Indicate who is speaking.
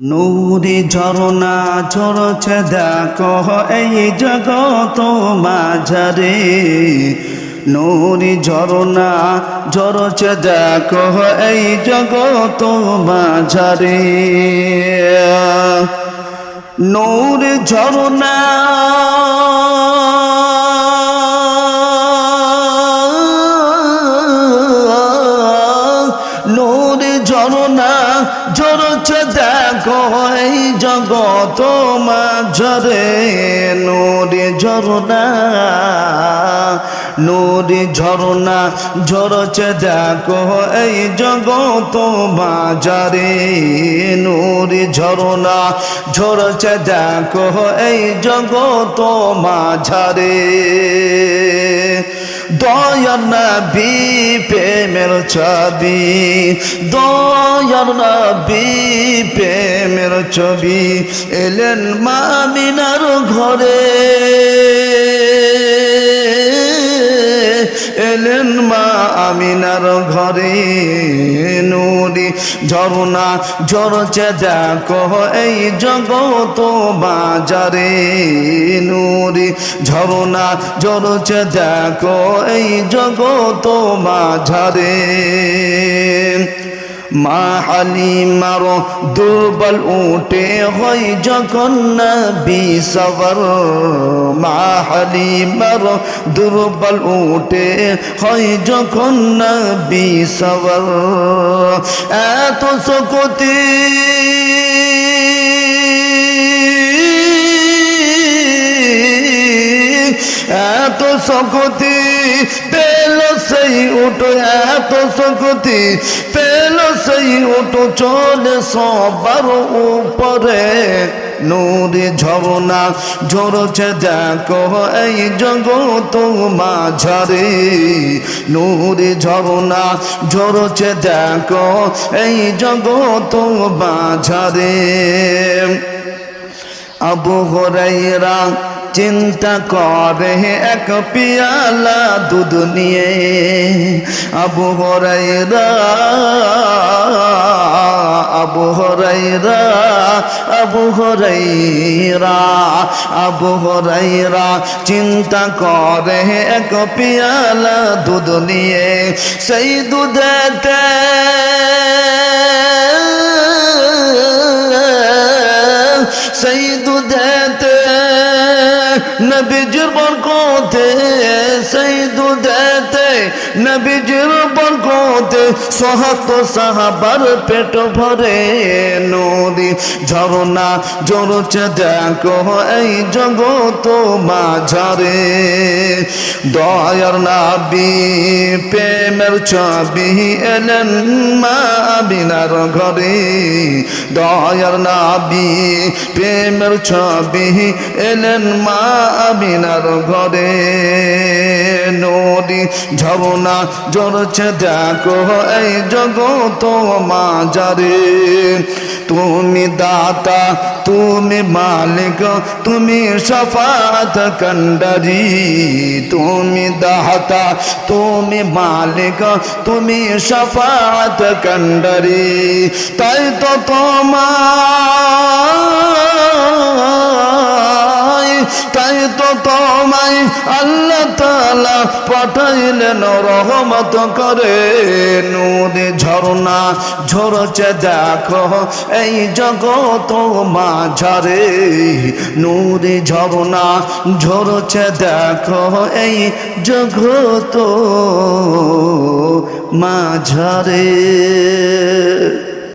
Speaker 1: নৌরি ঝরনা ঝরছে দেখো এই জগত মাঝারে। নৌরি ঝরনা ঝরছে দেখো এই জগত মাঝারে। নৌরি ঝরনা নূর ঝরনা ঝরছে এই জগত মাঝরে নূর ঝরনা নূর ঝরনা ঝরছে দেখো এই জগত মাঝরে, নূর ঝরনা ঝরছে দেখো এই জগত মাঝরে। দয়ার নবী, প্রেমের ছবি। দয়ার নবী, প্রেমের ছবি। এলেন মামিনার ঘরে। এলেন মা আমিনার ঘরে। নুরি ঝরনা ঝরছে, দেখো এই জগত বাজারে। নুরি ঝরনা ঝরছে, দেখো এই জগত মাঝারে। মা হালিমার দুর্বল উঠে হয় যখন নবী সবর। মা দুর্বল উঠে হয় যখন নবী সবর। এত শকতি এত শকতি পেল সেই উঠো, এত শকতি পেল সেই উঠো, চলে সবার উপরে। নূরে ঝরনা ঝরছে, দেখো এই জগত মাঝারে। নূরে ঝরনা ঝরছে, দেখো এই জগত মাঝারে। আবু হরাইরা চিন্তা করে এক পিয়ালা দুধ নিয়ে আবু হরাইরা আবু হরাইরা আবু হরাইরা আবু হরাইরা চিন্তা করে এক পিয়ালা দুধ নিয়ে সেই দুধেতে সেই দুধেতে নবীজির বরকতে সেই দুধেতে নবীজির বরকতে সহাত সাহাবার পেট ভরে নদী ঝরনা জড়ছে দেখো এই জগত মাঝারে। দয়ার নাবি, প্রেমের ছবি এলেন মা বিনার ঘরে। দয়ার নাবি, প্রেমের ছবি এলেন মা আমিনার ঘরে। নদী ঝরনা ঝরছে দেখো এই জগত মাঝারে। তুমি দাতা, তুমি মালিক, তুমি সফাত কন্ডারি তুমি দাতা, তুমি মালিক, তুমি সফাত কন্ডারি তাই তো তোমার তাই তো তোমায় আল্লাহ তালা পাঠাইলেন, রহমত করে। নদী ঝরনা ঝরছে দেখো, এই জগত মাঝারে। নদী ঝরনা ঝরছে দেখো, এই জগত মাঝারে।